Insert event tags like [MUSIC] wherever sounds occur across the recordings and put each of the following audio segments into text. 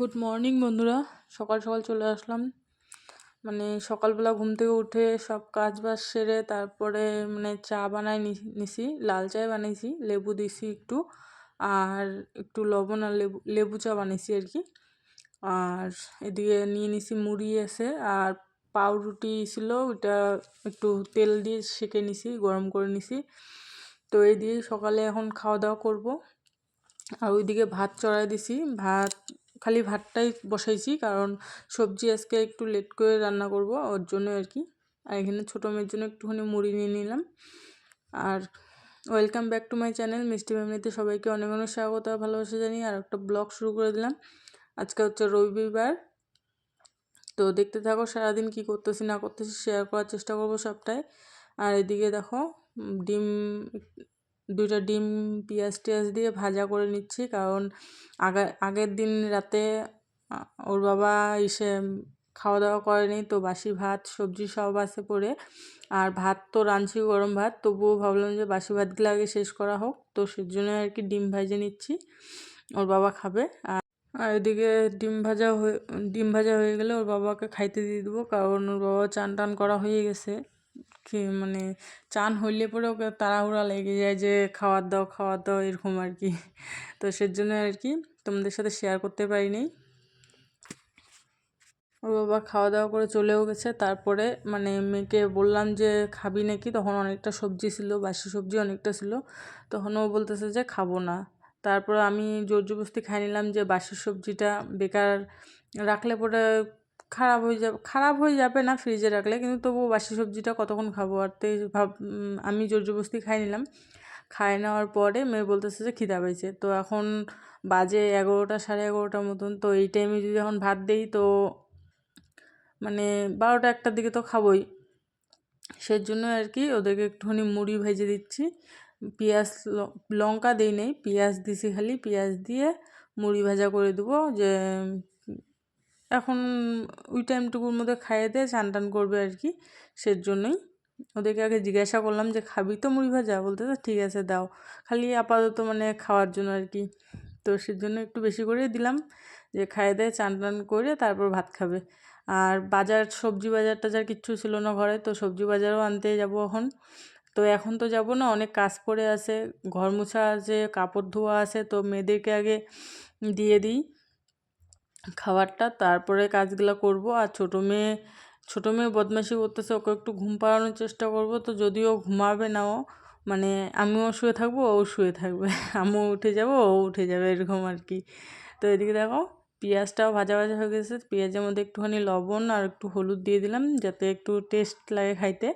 Good morning বন্ধুরা। সকাল সকাল চলে আসলাম। মানে সকালবেলা ঘুম থেকে উঠে সব কাজ বাজ সেরে তারপরে মানে চা বানাই নিছি, লাল চাই বানিয়েছি লেবু দিছি একটু, আর একটু লবণ আর লেবু লেবু চা বানিয়েছি আর কি। আর এদিকে নিয়ে নিছি মুড়ি আছে, আর পাউরুটি ছিল, ওইটা একটু তেল দিয়ে সেঁকে নিছি, গরম করে নিছি। তো এই দিয়ে সকালে এখন খাওয়া দাওয়া করব। আর ওইদিকে ভাত চড়াই দিছি, ভাত খালি ভাতটাই বসাইছি, কারণ সবজি আজকে একটু লেট করে রান্না করব, ওর জন্য আর কি। আর এখানে ছোটো মেয়ের জন্য একটুখানি মুড়ি নিয়ে নিলাম। আর welcome back to my channel মিষ্টি ফ্যামিলিতে সবাইকে অনেক অনেক স্বাগত ভালোবাসা জানি আর একটা ব্লগ শুরু করে দিলাম। আজকে হচ্ছে রবিবার, তো দেখতে থাকো সারাদিন কি করতেছি না করতেছি শেয়ার করার চেষ্টা করব সবটাই। আর এদিকে দেখো ডিম দুইটা ডিম, পেঁয়াজ টিয়াজ দিয়ে ভাজা করে নিচ্ছি। কারণ আগা, আগের দিন রাতে ওর বাবা এসে খাওয়া দাওয়া করেনি, তো বাসি ভাত, সবজি সব আছে পড়ে আর ভাত তো রাঁধছি গরম ভাত, তবুও ভাবলাম যে বাসি ভাতগুলো আগে শেষ করা হোক, তো সেজন্য আর কি ডিম ভাজে নিচ্ছি। ওর বাবা খাবে। আর আর এদিকে ডিম ভাজা হয়ে, ডিম ভাজা হয়ে গেলে ওর বাবাকে খাইতে দিয়ে দেবো, কারণ ওর বাবা চান টান করা হয়ে গেছে। মানে চান হইলে পরে ওকে তাড়াহুড়া লেগে যায় যে খাওয়ার দাও খাওয়ার দাও, এরকম আর কি। [LAUGHS] তো সেজন্য আর কি তোমাদের সাথে শেয়ার করতে পারিনি। ওর বাবা খাওয়া দাওয়া করে চলেও গেছে। তারপরে মানে মেয়েকে বললাম যে, খাবি নাকি? তখন অনেকটা সবজি ছিল, বাসি সবজি অনেকটা ছিল। তখন ও বলতেছে যে, খাব না। তারপর আমি জোর জবস্তি খাই নিলাম যে বাসি সবজিটা বেকার রাখলে পরে খারাপ হয়ে যাবে, খারাপ হয়ে যাবে না ফ্রিজে রাখলে, কিন্তু তবুও বাসি সবজিটা কতক্ষণ খাব? আর তাই ভাব আমি জোর জবস্তি খাই নিলাম। খাই নেওয়ার পরে মেয়ে বলতেছে যে খিদা পেয়েছে। তো এখন বাজে এগারোটা, সাড়ে এগারোটার মতন। তো এই টাইমে যদি এখন ভাত দেই, তো মানে বারোটা একটার দিকে তো খাবোই। সেই জন্য আর কি ওদেরকে একটুখানি মুড়ি ভেজে দিচ্ছি। পেঁয়াজ লঙ্কা দিই নেই, পেঁয়াজ দিছি খালি। পেঁয়াজ দিয়ে মুড়ি ভাজা করে দেবো যে এখন ওই টাইমটুকুর মধ্যে খাইয়ে দিয়ে চান টান করবে আর কি সের জন্যই ওদেরকে আগে জিজ্ঞাসা করলাম যে, খাবি তো মুড়ি ভাজা? বলতে তো ঠিক আছে, দাও। খালি আপাতত মানে খাওয়ার জন্য আর কি। তো সেজন্য একটু বেশি করে দিলাম, যে খাইয়ে দেয় চান টান করে তারপর ভাত খাবে। আর বাজার, সবজি বাজার টাজার কিচ্ছু ছিল না ঘরে, তো সবজি বাজারও আনতে যাব এখন। তো এখন তো যাব না, অনেক কাজ পড়ে আছে, ঘর মোছা আছে, কাপড় ধোয়া আছে, তো মেয়েদেরকে আগে দিয়ে দিই। খাবারটা, তারপরে কাজগুলো করব। আর ছোটো মেয়ে ছোটো মেয়ে বদমাশি করতেছে, ওকে একটু ঘুম পাড়ানোর চেষ্টা করব। তো যদিও ঘুমাবে না ও মানে আমিও শুয়ে থাকব, ও শুয়ে থাকবে। [LAUGHS] আমিও উঠে যাব, ও উঠে যাবে, এরকম আর কি। তো এদিকে দেখো, পেঁয়াজটাও ভাজা ভাজা হয়ে গেছে। পেঁয়াজের মধ্যে একটুখানি লবণ আর একটু হলুদ দিয়ে দিলাম, যাতে একটু টেস্ট লাগে খাইতে।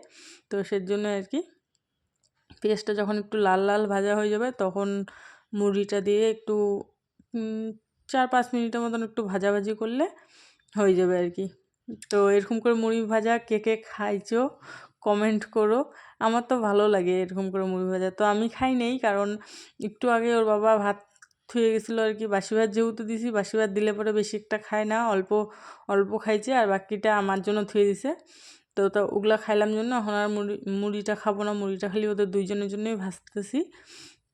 তো সের জন্য আর কি। পেঁয়াজটা যখন একটু লাল লাল ভাজা হয়ে যাবে, তখন মুড়িটা দিয়ে একটু চার পাঁচ মিনিটের মতন একটু ভাজাভাজি করলে হয়ে যাবে আর কি। তো এরকম করে মুড়ি ভাজা কে কে খাইছো কমেন্ট করো। আমার তো ভালো লাগে এরকম করে মুড়ি ভাজা। তো আমি খাই নেই কারণ একটু আগে ওর বাবা ভাত থুয়ে গেছিল আর কি। বাসি ভাত যেহেতু দিছি, বাসি ভাত দিলে পরে বেশি একটা খায় না, অল্প অল্প খাইছে আর বাকিটা আমার জন্য থুয়ে দিছে। তো তো ওগুলা খাইলাম জন্য এখন আর মুড়ি, মুড়িটা খাব না, মুড়িটা খালি ওদের দুইজনের জন্যই ভাজতেছি।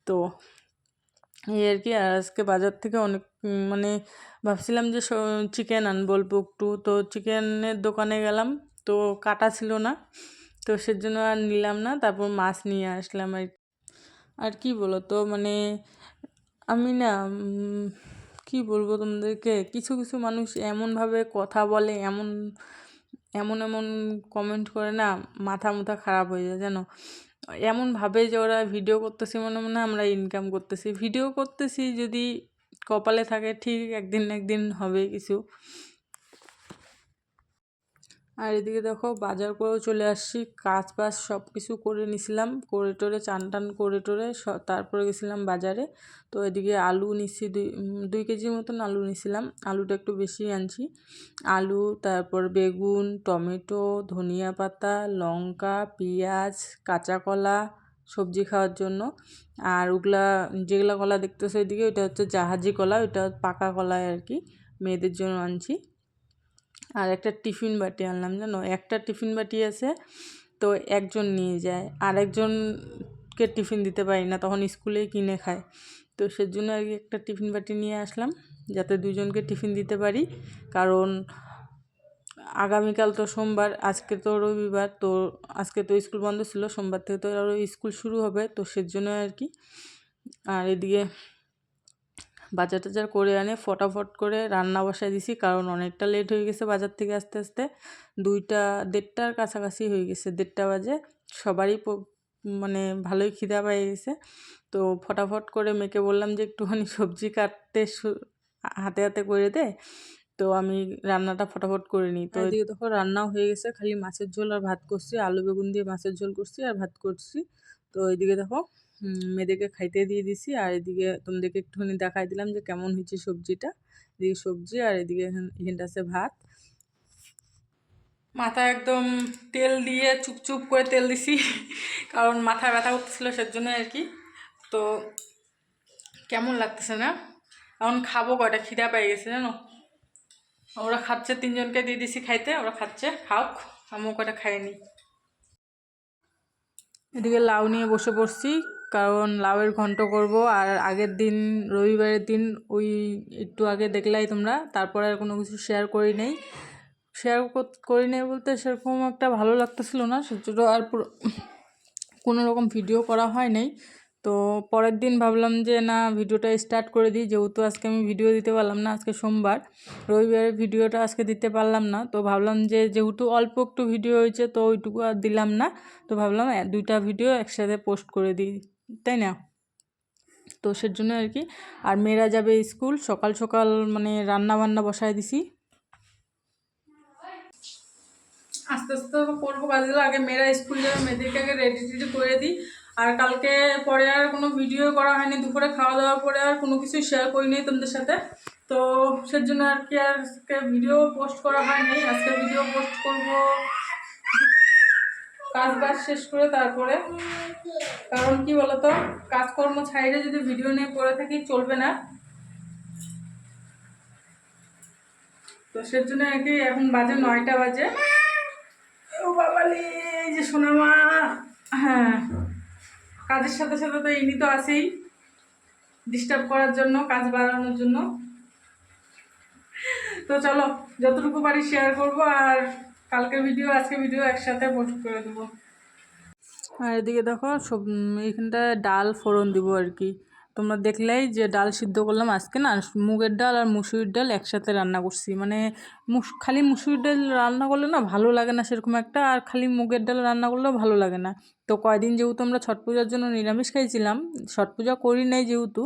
তো এই আর কি, আর আজকে বাজার থেকে অনেক মানে ভাবছিলাম যে চিকেন আনব, অল্প একটু। তো চিকেনের দোকানে গেলাম, তো কাটা ছিল না, তো সেজন্য আর নিলাম না। তারপর মাছ নিয়ে আসলাম আর আর কি বলো তো মানে আমি না কি বলব তোমাদেরকে, কিছু কিছু মানুষ এমনভাবে কথা বলে, এমন এমন এমন কমেন্ট করে না, মাথা, মুথা খারাপ হয়ে যায়, জানো? এমন ভাবে যে ওরা ভিডিও করতেছি মনে মনে আমরা ইনকাম করতেছি। ভিডিও করতেছি যদি কপালে থাকে, ঠিক একদিন একদিন হবে কিছু। আর এদিকে দেখো বাজার করেও চলে আসছি। কাজ বাজ সব কিছু করে নিছিলাম। করে টোরে চান টান করে টোরে তারপরে গেছিলাম বাজারে। তো এদিকে আলু নিচ্ছি দুই দুই কেজির মতন আলু নিছিলাম। আলুটা একটু বেশি আনছি। আলু, তারপর বেগুন, টমেটো, ধনিয়া পাতা, লঙ্কা, পেঁয়াজ, কাঁচা কলা সবজি খাওয়ার জন্য। আর ওগুলা, যেগুলা কলা দেখতেছো এদিকে, ওইটা হচ্ছে জাহাজি কলা, ওইটা পাকা কলায় আর কি। মেয়েদের জন্য আনছি। আর একটা টিফিন বাটি আনলাম, জানো? একটা টিফিন বাটি আছে, তো একজন নিয়ে যায়। আর একজনকে টিফিন দিতে পারি না, তখন স্কুলেই কিনে খায়। তো সেজন্য আর কি একটা টিফিন বাটি নিয়ে আসলাম, যাতে দুজনকে টিফিন দিতে পারি। কারণ আগামীকাল তো সোমবার, আজকে তো রবিবার, তো আজকে তো স্কুল বন্ধ ছিল, সোমবার থেকে তো আরও স্কুল শুরু হবে, তো সেজন্য আর কি। আর এদিকে বাজার টাজার করে আনে ফটাফট করে রান্না বসায় দিছি। কারণ অনেকটা লেট হয়ে গেছে বাজার থেকে আস্তে আস্তে। দুইটা দেড়টার কাছাকাছি হয়ে গেছে দেড়টা বাজে। সবারই মানে ভালোই খিদা পেয়ে গেছে। তো ফটাফট করে মেয়েকে বললাম যে একটুখানি সবজি কাটতে হাতে হাতে করে দে। তো আমি রান্নাটা ফটাফট করে নিই। তো এদিকে তখন রান্নাও হয়ে গেছে। খালি মাছের ঝোল আর ভাত করছি। আলু বেগুন দিয়ে মাছের ঝোল করছি আর ভাত করছি। তো এদিকে দেখো মেয়েদেরকে খাইতে দিয়ে দিছি। আর এদিকে তোমাদেরকে একটুখানি দেখাই দিলাম যে কেমন হয়েছে সবজিটা। এদিকে সবজি আর এদিকে এখানটা আছে ভাত। মাথা একদম তেল দিয়ে চুপচুপ করে তেল দিছি, কারণ মাথা ব্যথা করতেছিল সেজন্য আর কি। তো কেমন লাগতেছে না? এখন খাব কয়টা? খিদা পেয়ে গেছে, জানো? ওরা খাচ্ছে, তিনজনকে দিয়ে দিছি খাইতে, ওরা খাচ্ছে। খাওক, আমিও কয়টা খাইনি এদিকে লাউ নিয়ে বসে পড়ছি। কারণ লাউয়ের ঘন্ট করব আর আগের দিন, রবিবারের দিন ওই একটু আগে দেখলাই তোমরা, তারপরে আর কোনো কিছু শেয়ার করি নেই। শেয়ার করি নেই বলতে সেরকম একটা ভালো লাগতেছিল না, সেজন্য আর কোনো রকম ভিডিও করা হয় নাই। তো পরের দিন ভাবলাম যে, না ভিডিওটা স্টার্ট করে দিই, যেহেতু আজকে আমি ভিডিও দিতে পারলাম না, আজকে সোমবার, রবিবারের ভিডিওটা আজকে দিতে পারলাম না। তো ভাবলাম যে, যেহেতু অল্প একটু ভিডিও হয়েছে, তো ওইটুকু আর দিলাম না, তো ভাবলাম দুইটা ভিডিও একসাথে পোস্ট করে দিই। তাই না? তো সেজন্য আর কি। আর মেয়েরা যাবে স্কুল, সকাল সকাল মানে রান্না বান্না বসায় দিছি। আস্তে আস্তে করব কাজগুলো আগে মেয়েরা স্কুল যাবে, মেয়েদেরকে আগে রেডি টেডি করে দিই। আর কালকে পরে আর কোনো ভিডিও করা হয়নি, দুপুরে খাওয়া দাওয়ার পরে আর কোনো কিছু শেয়ার করিনি তোমাদের সাথে। তো সেজন্য আর কি আজকে ভিডিও পোস্ট করা হয়নি, আজকে ভিডিও পোস্ট করব। কাজ বাজ শেষ করে তারপরে, কারণ কি বলতো, কাজকর্ম ছাইড়ে যদি ভিডিও নিয়ে পড়ে থাকি, চলবে না। তো সেজন্য আর কি এখন বাজে নয়টা বাজে। ও বাবালি এই যে সোনামা হ্যাঁ কাজের সাথে সাথে তো ইনি তো আছেই। ডিস্টার্ব করার জন্য, কাজ বাড়ানোর জন্য। তো চলো, যতটুকু পারি শেয়ার করব, আর কালকে ভিডিও আজকে ভিডিও একসাথে পোস্ট করে দেবো। আর এদিকে দেখো, সব এইখানটা ডাল ফোড়ন দিব আর কি। তোমরা দেখলেই যে ডাল সিদ্ধ করলাম আজকে না, মুগের ডাল আর মুসুরির ডাল একসাথে রান্না করছি। মানে মুস, খালি মুসুরির ডাল রান্না করলে না ভালো লাগে না সেরকম একটা, আর খালি মুগের ডাল রান্না করলেও ভালো লাগে না। তো কয়দিন যেহেতু আমরা ছট পূজার জন্য নিরামিষ খাইছিলাম, ছট পূজা করি নাই যেহেতু,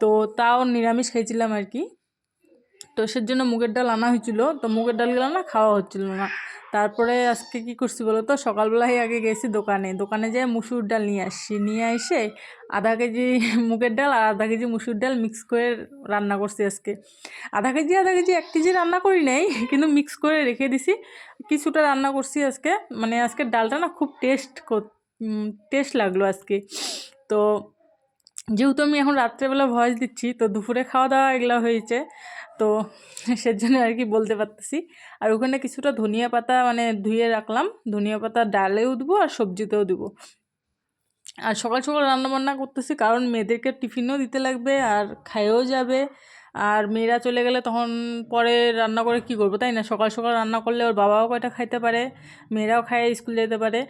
তো তাও নিরামিষ খাইছিলাম আর কি। তো সেজন্য মুগের ডাল আনা হয়েছিল, তো মুগের ডালগুলো না খাওয়া হচ্ছিল না। তারপরে আজকে কি করছি বলো তো সকালবেলায় আগে গেছি দোকানে। দোকানে যেয়ে মুসুর ডাল নিয়ে আসছি। নিয়ে এসে আধা কেজি মুগের ডাল আর আধা কেজি মুসুর ডাল মিক্স করে রান্না করছি আজকে। আধা কেজি আধা কেজি এক কেজি রান্না করি নাই, কিন্তু মিক্স করে রেখে দিছি। কিছুটা রান্না করছি আজকে। মানে আজকে ডালটা না খুব টেস্ট টেস্ট লাগল আজকে। তো যেহেতু আমি এখন রাত্রেবেলা ভয়েস দিচ্ছি, তো দুপুরে খাওয়া দাওয়া এগুলো হয়েছে। তো সেজন্য আর কি বলতে পারতেছি। আর ওখানে কিছুটা ধনিয়া পাতা মানে ধুয়ে রাখলাম। ধনিয়া পাতা ডালেও দেবো আর সবজিতেও দেবো। আর সকাল সকাল রান্না বান্না করতেছি কারণ মেয়েদেরকে টিফিনও দিতে লাগবে আর খাইয়েও যাবে। আর মেয়েরা চলে গেলে তখন পরে রান্না করে কি করব, তাই না? সকাল সকাল রান্না করলে ওর বাবাও কয়টা খাইতে পারে, মেয়েরাও খায়, স্কুল যেতে পারে।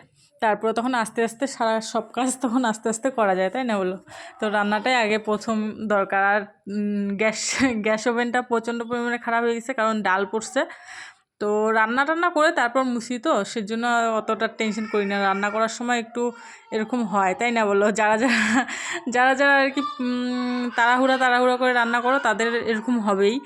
তারপরে তখন আস্তে আস্তে সারা সব কাজ তখন আস্তে আস্তে করা যায়, তাই না বলো? তো রান্নাটাই আগে প্রথম দরকার। আর গ্যাস গ্যাস ওভেনটা প্রচণ্ড পরিমাণে খারাপ হয়ে গেছে কারণ ডাল পড়ছে। তো রান্না টান্না করে তারপর মুছি তো, সেজন্য অতটা টেনশন করি না। রান্না করার সময় একটু এরকম হয়, তাই না বলো? যারা যারা যারা যারা আর কি তাড়াহুড়া তাড়াহুড়া করে রান্না করো, তাদের এরকম হবেই।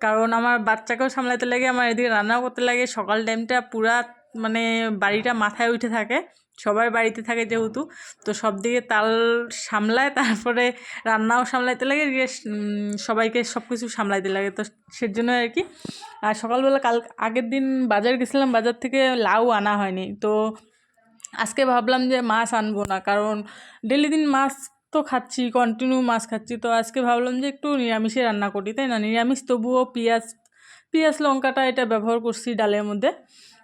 কারণ আমার বাচ্চাকেও সামলাতে লাগে, আমার এদিকে রান্নাও করতে লাগে। সকাল টাইমটা পুরা মানে বাড়িটা মাথায় উঠে থাকে। সবার বাড়িতে থাকে যেহেতু। তো সব দিকে তাল সামলায়, তারপরে রান্নাও সামলাইতে লাগে সবাইকে সব কিছু সামলাইতে লাগে। তো সেজন্য আর কি। আর সকালবেলা কাল, আগের দিন বাজার গেছিলাম, বাজার থেকে লাউ আনা হয়নি। তো আজকে ভাবলাম যে মাছ আনব না, কারণ ডেলি দিন মাছ তো খাচ্ছি কন্টিনিউ মাছ খাচ্ছি। তো আজকে ভাবলাম যে একটু নিরামিষে রান্না করি, তাই না? নিরামিষ তবুও পেঁয়াজ পেঁয়াজ, লঙ্কাটা এটা ব্যবহার করছি ডালের মধ্যে।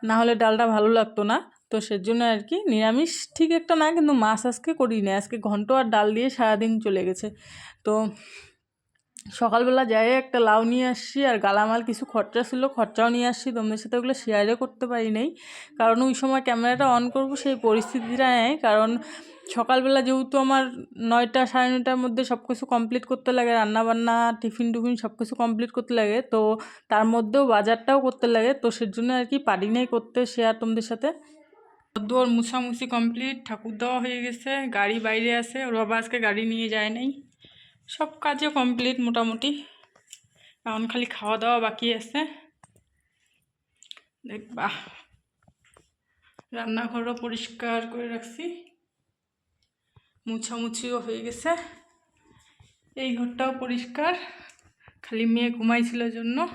না হলে ডালটা ভালো লাগতো না। তো সেজন্য আর কি নিরামিষ ঠিক একটা না, কিন্তু মাছ আজকে করিনি। আজকে ঘন্ট আর ডাল দিয়ে সারাদিন চলে গেছে। তো সকালবেলা যাই একটা লাউ নিয়ে আসছি আর গালামাল কিছু খরচা ছিল, খরচাও নিয়ে আসছি। তোমাদের সাথে ওগুলো শেয়ারও করতে পারি নাই। কারণ ওই সময় ক্যামেরাটা অন করব, সেই পরিস্থিতিটা নেই। কারণ সকালবেলা যেহেতু আমার নয়টা সাড়ে নয়টার মধ্যে সব কিছু কমপ্লিট করতে লাগে, রান্নাবান্না, টিফিন টুফিন সব কিছু কমপ্লিট করতে লাগে, তো তার মধ্যেও বাজারটাও করতে লাগে, তো সের জন্য আর কি পারি নাই করতে শেয়ার তোমাদের সাথে। দোর মুছামুছি কমপ্লিট ঠাকুর দেওয়া হয়ে গেছে, গাড়ি বাইরে আছে, ওর বাবা আজকে গাড়ি নিয়ে যায় নাই। সব কাজে কমপ্লিট মোটামুটি। এখন খালি খাওয়া দাওয়া বাকি আছে। দেখবা রান্নাঘরও পরিষ্কার করে রাখছি। মুছামুছিও হয়ে গেছে। এই ঘরটাও পরিষ্কার। খালি মেয়ে ঘুমাইছিল জন্য।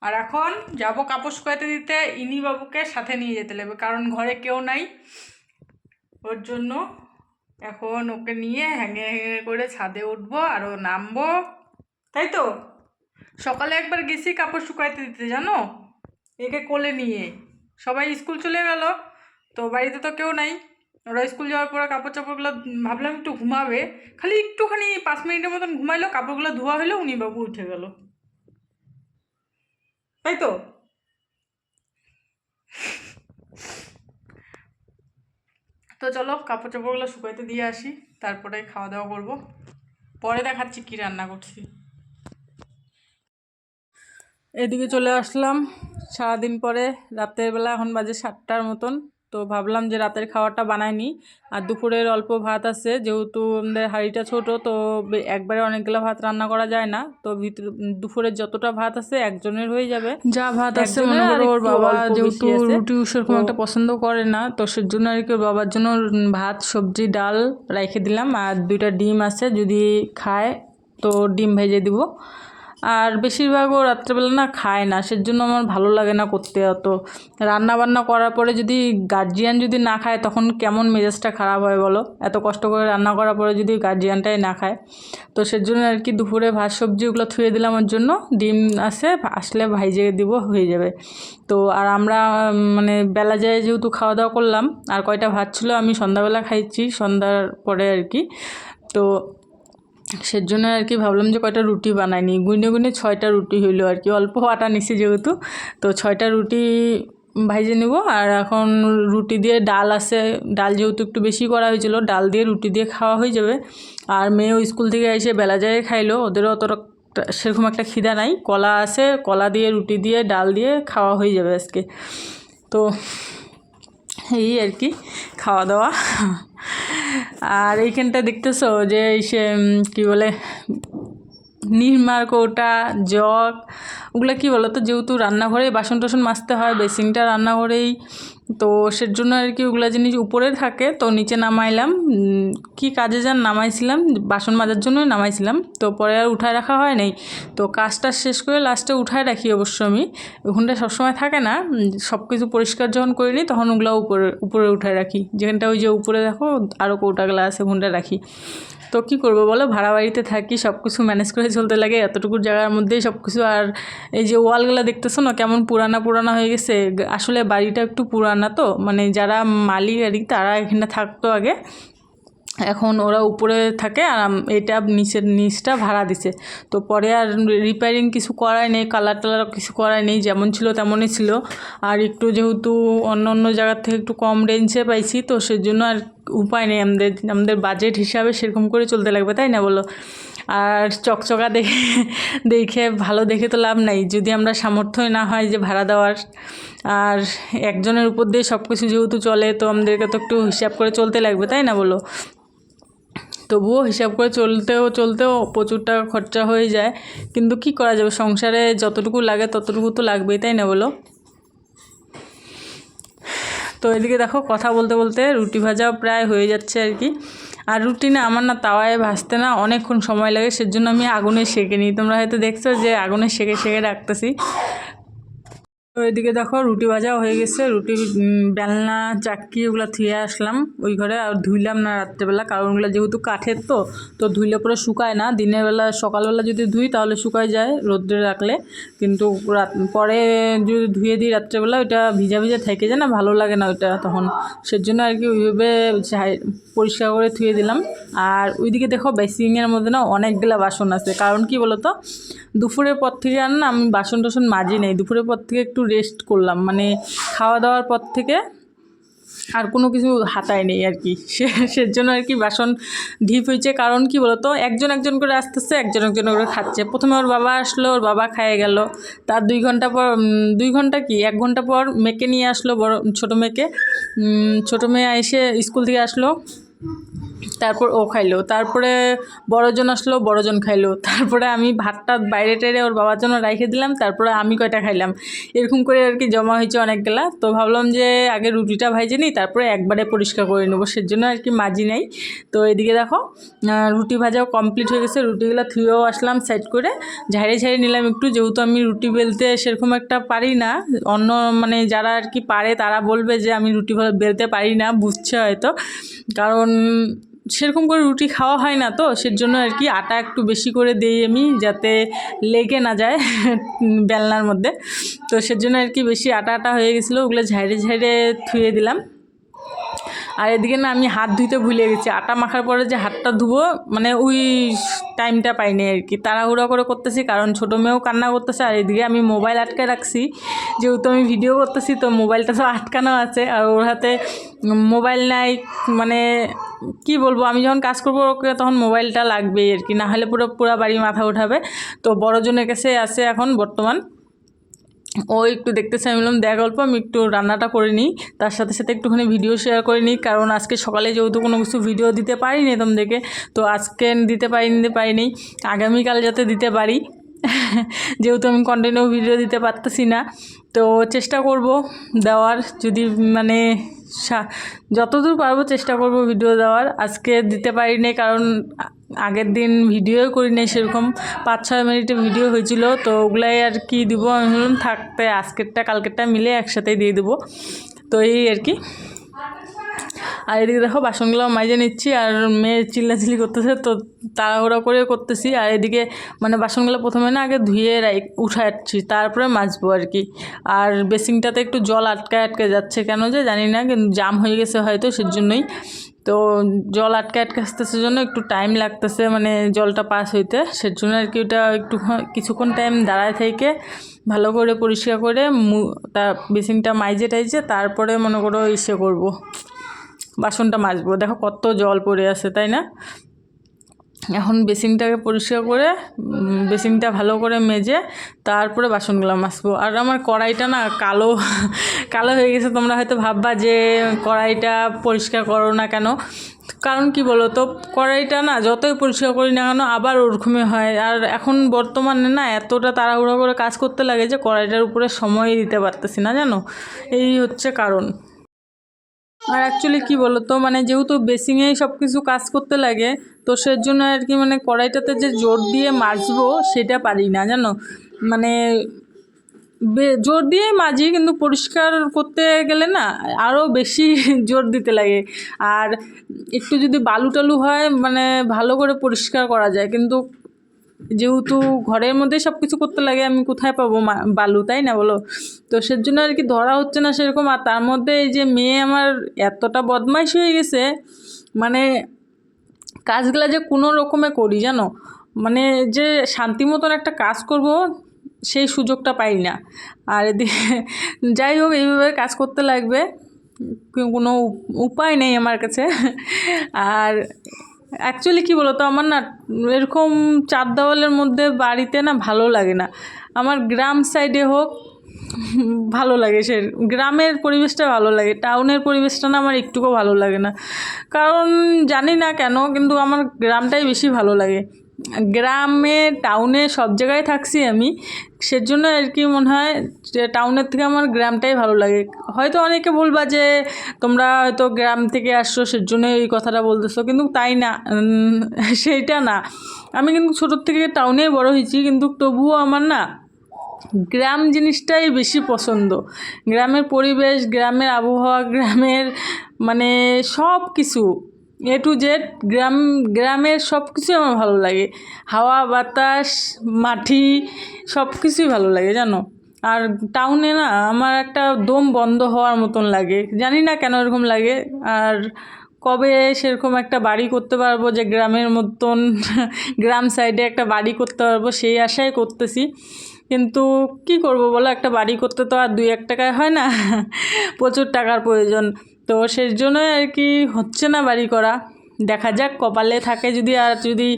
আর এখন যাব কাপড় শুকাইতে দিতে ইনি বাবুকে সাথে নিয়ে যেতে লাগবে, কারণ ঘরে কেউ নাই ওর জন্য। এখন ওকে নিয়ে হ্যাঙে হ্যাঙে করে ছাদে উঠবো আর ও নামবো। তাই তো? সকালে একবার গেছি কাপড় শুকাইতে দিতে, জানো? একে কোলে নিয়ে। সবাই স্কুল চলে গেল, তো বাড়িতে তো কেউ নাই। ওরা স্কুল যাওয়ার পরে কাপড় চাপড়গুলো ভাবলাম একটু ঘুমাবে। খালি একটুখানি পাঁচ মিনিটের মতন ঘুমাইলো, কাপড়গুলো ধোয়া হলো উনি বাবু উঠে গেল। তাই তো? তো চলো কাপড় চাপড়গুলো শুকাইতে দিয়ে আসি, তারপরে খাওয়া দাওয়া করব। পরে দেখাচ্ছি কি রান্না করছি। এদিকে চলে আসলাম, সারাদিন পরে রাতের বেলা এখন বাজে সাতটার মতন। তো ভাবলাম যে রাতের খাওয়াটা বানাইনি। আর দুপুরের অল্প ভাত আছে যেহেতু আমাদের হাঁড়িটা ছোট তো একবারে অনেকগুলো ভাত রান্না করা যায় না। তো ভিতর দুপুরের যতটা ভাত আছে একজনের হয়ে যাবে। যা ভাত আছে মনে করো ওর বাবা যেহেতু রুটি সেরকম একটা পছন্দ করে না তো সেজন্য আর কি ওর বাবার জন্য ভাত সবজি ডাল রেখে দিলাম। আর দুইটা ডিম আছে যদি খায় তো ডিম ভেজে দিব। আর বেশিরভাগ ও রাত্রেবেলা না খায় না, সেজন্য আমার ভালো লাগে না করতে অত। রান্না বান্না করার পরে যদি গার্জিয়ান যদি না খায়, তখন কেমন মেজাজটা খারাপ হয় বলো? এত কষ্ট করে রান্না করার পরে যদি গার্জিয়ানটাই না খায়। তো সেজন্য আর কি দুপুরে ভাত, সবজি ওগুলো থুয়ে দিলাম ওর জন্য। ডিম আসে আসলে ভাইজে দিব, হয়ে যাবে। তো আর আমরা মানে বেলা যায় যেহেতু খাওয়া দাওয়া করলাম, আর কয়টা ভাত ছিল আমি সন্ধ্যাবেলা খাইছি, সন্ধ্যার পরে আর কি। তো সেজন্য আর কি ভাবলাম যে কয়টা রুটি বানাইনি গুনে গুনে ছয়টা রুটি হইল আর কি। অল্প আটা নিছি যেহেতু, তো ছয়টা রুটি ভাইজে নেব। আর এখন রুটি দিয়ে ডাল আছে। ডাল যেহেতু একটু বেশি করা হয়েছিল, ডাল দিয়ে রুটি দিয়ে খাওয়া হয়ে যাবে। আর মেয়েও স্কুল থেকে এসে বেলা যায় খাইলো। ওদেরও অতটা সেরকম একটা খিদা নাই। কলা আছে, কলা দিয়ে রুটি দিয়ে ডাল দিয়ে খাওয়া হয়ে যাবে আজকে। তো এই আর কি, খাওয়া দাওয়া। আর এইখানটা দেখতেছো যে সে কি বলে নির্মার কৌটা, জগ, ওগুলো কী বলো তো যেহেতু রান্নাঘরেই বাসন টাসন মাজতে হয়, বেসিনটা রান্নাঘরেই, তো সের জন্য আর কি ওগুলো জিনিস উপরে থাকে। তো নিচে নামাইলাম। কি কাজে যান? নামাইছিলাম, বাসন মাজার জন্যই নামাইছিলাম। তো পরে আর উঠায় রাখা হয় নাই। তো কাজটা শেষ করে লাস্টে উঠায় রাখি অবশ্য আমি। ওখানটা সবসময় থাকে না। সব কিছু পরিষ্কার যখন করে নিই তখন ওগুলো উপরে উপরে উঠায় রাখি। যেখানটা ওই যে উপরে দেখো আরও কৌটাগুলো আছে ওখানটা রাখি। তো কী করব বলো? ভাড়া বাড়িতে থাকি সব কিছু ম্যানেজ করে চলতে লাগে এতটুকু জায়গার মধ্যেই সব কিছু আর এই যে ওয়ালগুলো দেখতেছো না, কেমন পুরানা পুরানা হয়ে গেছে? আসলে বাড়িটা একটু পুরানা তো মানে যারা মালিক আর তারা এখানে থাকতো আগে। এখন ওরা উপরে থাকে আর এটা নিচের নিচটা ভাড়া দিছে। তো পরে আর রিপেয়ারিং কিছু করাই নেই কালার টালার কিছু করাই নেই, যেমন ছিল তেমনই ছিল। আর একটু যেহেতু অন্য অন্য জায়গার থেকে একটু কম রেঞ্জে পাইছি, তো সেজন্য আর উপায় নেই। আমাদের আমাদের বাজেট হিসাবে সেরকম করে চলতে লাগবে, তাই না বলো? আর চকচকা দেখে দেখে, ভালো দেখে তো লাভ নাই। যদি আমরা সামর্থ্যই না হয় যে ভাড়া দেওয়ার, আর একজনের উপর দিয়ে সব কিছু যেহেতু চলে, তো আমাদেরকে তো একটু হিসাব করে চলতে লাগবে, তাই না বলো? তবুও হিসাব করে চলতেও চলতেও প্রচুর টাকা খরচা হয়ে যায়। কিন্তু কি করা যাবে? সংসারে যতটুকু লাগে ততটুকু তো লাগবেই, তাই না বলো? তো এদিকে দেখো, কথা বলতে বলতে রুটি ভাজা প্রায় হয়ে যাচ্ছে আর কি। আর রুটি না আমার না তাওয়ায় ভাজতে না অনেকক্ষণ সময় লাগে, সেজন্য আমি আগুনে সেঁকে নিই। তোমরা হয়তো দেখছ যে আগুনে সেঁকে সেঁকে রাখতেছি। তো এদিকে দেখো রুটি ভাজা হয়ে গেছে। রুটি বেলনা চাক্কি ওগুলো ধুয়ে আসলাম ওই ঘরে। আর ধুইলাম না রাত্রেবেলা, কারণ ওগুলো যেহেতু কাঠের তো তো ধুইলে পরে শুকায় না। দিনের বেলা, সকালবেলা যদি ধুই তাহলে শুকায় যায় রোদ্রে রাখলে। কিন্তু রাত, পরে যদি ধুয়ে দিই রাত্রেবেলা, ওইটা ভিজা ভিজা থেকে যায় না, ভালো লাগে না ওইটা তখন। সেজন্য আর কি ওইভাবে পরিষ্কার করে ধুয়ে দিলাম। আর ওইদিকে দেখো বেসিংয়ের মধ্যে না অনেকগুলা বাসন আছে। কারণ কি বলতো? দুপুরের পর থেকে আর না আমি বাসন টাসন মাজি নেই। দুপুরের পর থেকে একটু রেস্ট করলাম। মানে খাওয়া দাওয়ার পর থেকে আর কোনো কিছু হাতায় নেই আর কি। সে, সেজন্য আর কি বাসন ঢিপ হয়েছে। কারণ কি বলতো? একজন একজন করে আসতেছে, একজন একজন করে খাচ্ছে। প্রথমে ওর বাবা আসলো, ওর বাবা খাইয়ে গেল। তার দুই ঘণ্টা পর দুই ঘণ্টা কি? এক ঘণ্টা পর মেয়েকে নিয়ে আসলো বড়, ছোটো মেয়েকে। ছোটো মেয়ে এসে স্কুল থেকে আসলো। তারপর ও খাইলো। তারপরে বড়জন আসলো, বড়জন খাইলো। তারপরে আমি ভাতটা বাইরে টাইরে ওর বাবার জন্য রেখে দিলাম, তারপরে আমি কয়টা খাইলাম। এরকম করে আর কি জমা হয়েছে অনেকগুলা তো ভাবলাম যে আগে রুটিটা ভাইজে নিই, তারপরে একবারে পরিষ্কার করে নেব। সেজন্য আর কি মাজি নাই। তো এদিকে দেখো রুটি ভাজাও কমপ্লিট হয়ে গেছে। রুটিগুলো থুয়েও আসলাম সাইড করে। ঝাড়ে ঝাড়ে নিলাম একটু। যেহেতু আমি রুটি বেলতে সেরকম একটা পারি না, অন্য মানে যারা আর কি পারে তারা বলবে যে আমি রুটি বেলতে পারি না, বুঝছে হয়তো। কারণ সেরকম করে রুটি খাওয়া হয় না তো, সেজন্য আর কি আটা একটু বেশি করে দিই আমি যাতে লেগে না যায় বেলনার মধ্যে। তো সেজন্য আর কি বেশি আটা আটা হয়ে গেছিল, ওগুলো ঝাইড়ে ঝাইড়ে থুয়ে দিলাম। আর এদিকে না আমি হাত ধুইতে ভুলে গেছি। আটা মাখার পরে যে হাতটা ধুবো মানে ওই টাইমটা পাইনি আর কি। তাড়াহুড়ো করে করতেছি কারণ ছোটো মেয়েও কান্না করতেছে আর এদিকে আমি মোবাইল আটকে রাখছি। যেহেতু আমি ভিডিও করতেছি, তো মোবাইলটা তো আটকানো আছে আর ওর হাতে মোবাইল নাই। মানে কি বলব, আমি যখন কাজ করব ওকে তখন মোবাইলটা লাগবেই আর কি। না হলে পুরো পুরো বাড়ি মাথা উঠাবে। তো বড়জনের কাছে আছে এখন বর্তমান। ও একটু দেখতেছে, আমি বললাম, দেখ অল্প, আমি একটু রান্নাটা করে নিই। তার সাথে সাথে একটুখানি ভিডিও শেয়ার করে নিই। কারণ আজকে সকালে যেহেতু কোনো কিছু ভিডিও দিতে পারিনি তোমাদেরকে, তো আজকে দিতে পারি নিতে পারিনি। আগামীকাল যাতে দিতে পারি। [LAUGHS] যেহেতু আমি কন্টিনিউ ভিডিও দিতে পারতেছি না, তো চেষ্টা করব দেওয়ার। যদি মানে যতদূর পারব চেষ্টা করব ভিডিও দেওয়ার। আজকে দিতে পারিনি, কারণ আগের দিন ভিডিও করি নাই, সেরকম পাঁচ ছয় মিনিটে ভিডিও হয়েছিল, তো ওগুলাই আর কি দিব আমি ভাবলাম থাকতে আজকেরটা, কালকেরটা মিলে একসাথেই দিয়ে দেবো। তো এই আর কি। আর এদিকে দেখো, বাসনগুলো মাইজে নিচ্ছি, আর মেয়ে চিল্লাচিল্লি করতেছে, তো তাড়াহুড়া করে করতেছি। আর এদিকে মানে বাসনগুলো প্রথমে না আগে ধুয়ে রাই, উঠাচ্ছি, তারপরে মাজবো আর কি। আর বেসিংটাতে একটু জল আটকায় আটকে যাচ্ছে কেন যে জানি না, কিন্তু জাম হয়ে গেছে হয়তো, সেজন্যই। তো জল আটকে আটকে আসতেছে জন্য একটু টাইম লাগতেছে মানে জলটা পাস হইতে। সেজন্য আর কি ওটা একটু কিছুক্ষণ টাইম দাঁড়ায় থেকে ভালো করে পরিষ্কার করে মু- তার বেসিনটা মাইজে টাইজে তারপরে মনে করো ইসে করব। বাসনটা মাজবো। দেখো কত জল পড়ে আছে, তাই না? এখন বেসিনটাকে পরিষ্কার করে বেসিনটা ভালো করে মেজে তারপরে বাসনগুলো মাজবো। আর আমার কড়াইটা না কালো কালো হয়ে গেছে, তোমরা হয়তো ভাববা যে কড়াইটা পরিষ্কার করো না কেন? কারণ কি বলো তো কড়াইটা না যতই পরিষ্কার করি না কেন আবার ওরকমই হয়। আর এখন বর্তমানে না এতটা তাড়াহুড়ো করে কাজ করতে লাগে যে কড়াইটার উপরে সময় দিতে পারতেছি না, জানো? এই হচ্ছে কারণ। আর অ্যাকচুয়ালি কী বলো তো মানে যেহেতু বেসিংয়েই সব কিছু কাজ করতে লাগে, তো সের জন্য আর কি মানে কড়াইটাতে যে জোর দিয়ে মাজবো সেটা পারি না, জানো? মানে জোর দিয়েই মাজি, কিন্তু পরিষ্কার করতে গেলে না আরও বেশি [LAUGHS] জোর দিতে লাগে। আর একটু যদি বালু টালু হয় মানে ভালো করে পরিষ্কার করা যায়, কিন্তু যেহেতু ঘরের মধ্যে সব কিছু করতে লাগে, আমি কোথায় পাবো? বালু, তাই না বলো? তো সেজন্য আর কি ধরা হচ্ছে না সেরকম। আর তার মধ্যে এই যে মেয়ে আমার এতটা বদমাইশ হয়ে গেছে মানে কাজগুলো যে কোনো রকমে করি, জানো? মানে যে শান্তি মতন একটা কাজ করব, সেই সুযোগটা পাই না। আর যাই হোক, এইভাবে কাজ করতে লাগবে, কোনো উপায় নেই আমার কাছে। আর অ্যাকচুয়ালি কী তো আমার না এরকম চার দেওয়ালের মধ্যে বাড়িতে না ভালো লাগে না। আমার গ্রাম সাইডে হোক, ভালো লাগে সে, গ্রামের পরিবেশটা ভালো লাগে টাউনের পরিবেশটা না আমার একটুকু ভালো লাগে না। কারণ জানি না কেন, কিন্তু আমার গ্রামটাই বেশি ভালো লাগে। গ্রামে টাউনে সব জায়গায় থাকছি আমি। সেজন্য আর কি মনে হয় যে টাউনের থেকে আমার গ্রামটাই ভালো লাগে। হয়তো অনেকে বলবা যে তোমরা হয়তো গ্রাম থেকে আসছো সেজন্য এই কথাটা বলতেছো, কিন্তু তাই না। [LAUGHS] সেইটা না। আমি কিন্তু ছোটোর থেকে টাউনে বড় হয়েছি, কিন্তু তবুও আমার না গ্রাম জিনিসটাই বেশি পছন্দ। গ্রামের পরিবেশ, গ্রামের আবহাওয়া, গ্রামের মানে সব কিছু এ টু জেড গ্রাম, গ্রামের সব কিছুই আমার ভালো লাগে। হাওয়া, বাতাস, মাটি সব কিছুই ভালো লাগে, জানো? আর টাউনে না, আমার একটা দম বন্ধ হওয়ার মতন লাগে। জানি না কেন এরকম লাগে। আর কবে সেরকম একটা বাড়ি করতে পারব যে গ্রামের মতন, [LAUGHS] গ্রাম সাইডে একটা বাড়ি করতে পারব, সেই আশাই করতেছি। কিন্তু কি করব বলো, একটা বাড়ি করতে তো আর দুই এক টাকায় হয় না। [LAUGHS] প্রচুর টাকার প্রয়োজন। তো সেই জন্যই আর কি হচ্ছে না বাড়ি করা। দেখা যাক, কপালে থাকে যদি আর যদি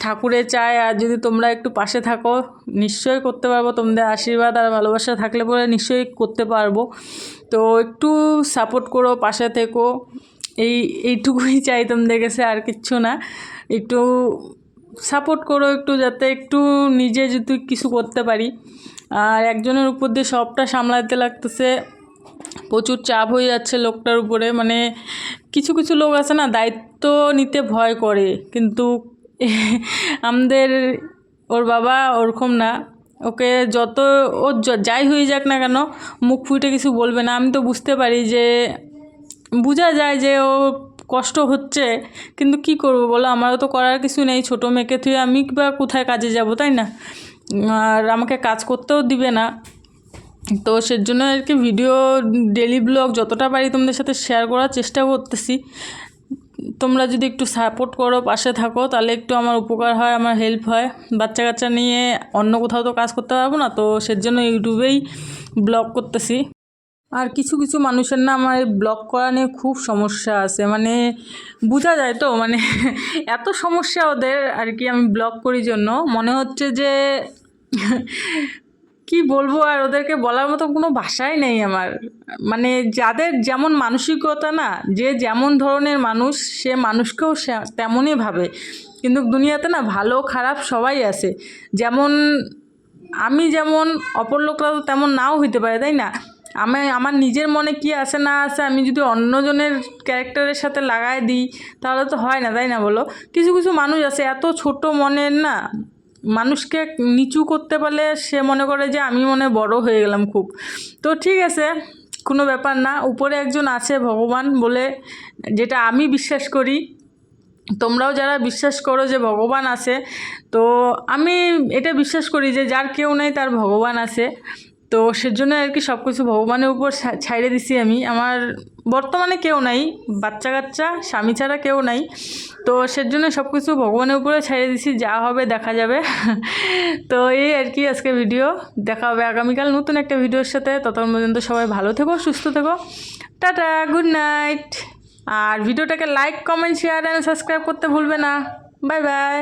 ঠাকুরে চায় আর যদি তোমরা একটু পাশে থাকো, নিশ্চয়ই করতে পারব। তোমাদের আশীর্বাদ আর ভালোবাসা থাকলে পরে নিশ্চয়ই করতে পারব। তো একটু সাপোর্ট করো, পাশে থেকো। এই, এইটুকুই চাই তোমাদের কাছে, আর কিচ্ছু না। একটু সাপোর্ট করো একটু যাতে একটু নিজে যদি কিছু করতে পারি। আর একজনের উপর দিয়ে সবটা সামলাতে লাগতেছে। প্রচুর চাপ হয়ে যাচ্ছে লোকটার উপরে মানে কিছু কিছু লোক আছে না, দায়িত্ব নিতে ভয় করে, কিন্তু [LAUGHS] আমাদের ওর বাবা ওরকম না। ওকে যত, ও যাই হয়ে যাক না কেন, মুখ ফুটে কিছু বলবে না। আমি তো বুঝতে পারি যে, বোঝা যায় যে ও কষ্ট হচ্ছে, কিন্তু কি করব বলো? আমারও তো করার কিছু নেই, ছোটো মেয়েকে তুই আমি বা কোথায় কাজে যাব, তাই না? আর আমাকে কাজ করতেও দিবে না। তো সের জন্য আর কি ভিডিও ডেলি ব্লগ যতটা পারি তোমাদের সাথে শেয়ার করার চেষ্টা করতেছি। তোমরা যদি একটু সাপোর্ট করো, পাশে থাকো, তাহলে একটু আমার উপকার হয়, আমার হেল্প হয়। বাচ্চা কাচ্চা নিয়ে অন্য কোথাও তো কাজ করতে পারব না, তো সের জন্য ইউটিউবেই ব্লগ করতেছি। আর কিছু কিছু মানুষের না আমার ব্লগ করা নিয়ে খুব সমস্যা আছে। মানে বোঝা যায় তো মানে [LAUGHS] এত সমস্যা ওদের আর কি আমি ব্লগ করি জন্য। মনে হচ্ছে যে কি বলব আর ওদেরকে বলার মতো কোনো ভাষাই নেই আমার। মানে যাদের যেমন মানসিকতা না, যে যেমন ধরনের মানুষ, সে মানুষকেও তেমনই ভাবে। কিন্তু দুনিয়াতে না ভালো, খারাপ সবাই আছে। যেমন আমি যেমন অপর লোকরা তো তেমন নাও হইতে পারে, তাই না? আমি, আমার নিজের মনে কি আছে না আছে আমি যদি অন্যজনের ক্যারেক্টারের সাথে লাগায় দিই, তাহলে তো হয় না, তাই না বলো? কিছু কিছু মানুষ আছে এত ছোট মনের না মানুষকে নিচু করতে পারলে সে মনে করে যে আমি মনে বড় হয়ে গেলাম খুব। তো ঠিক আছে, কোনো ব্যাপার না। উপরে একজন আছে ভগবান বলে যেটা আমি বিশ্বাস করি। তোমরাও যারা বিশ্বাস করো যে ভগবান আছে, তো আমি এটা বিশ্বাস করি যে যার কেউ নেই তার ভগবান আছে। তো সেজন্য আর কি সব কিছু ভগবানের উপর ছাইড়ে দিছি আমি। আমার বর্তমানে কেউ নাই বাচ্চা কাচ্চা স্বামী ছাড়া কেউ নাই। তো সেজন্য সব কিছু ভগবানের উপরে ছাইড়ে দিছি, যা হবে দেখা যাবে। [LAUGHS] তো এই আর কি আজকে ভিডিও দেখা হবে আগামীকাল নতুন একটা ভিডিওর সাথে। ততক্ষণ পর্যন্ত সবাই ভালো থেকো, সুস্থ থেকো। টাটা গুড নাইট আর ভিডিওটাকে like comment share and subscribe করতে ভুলবে না। Bye bye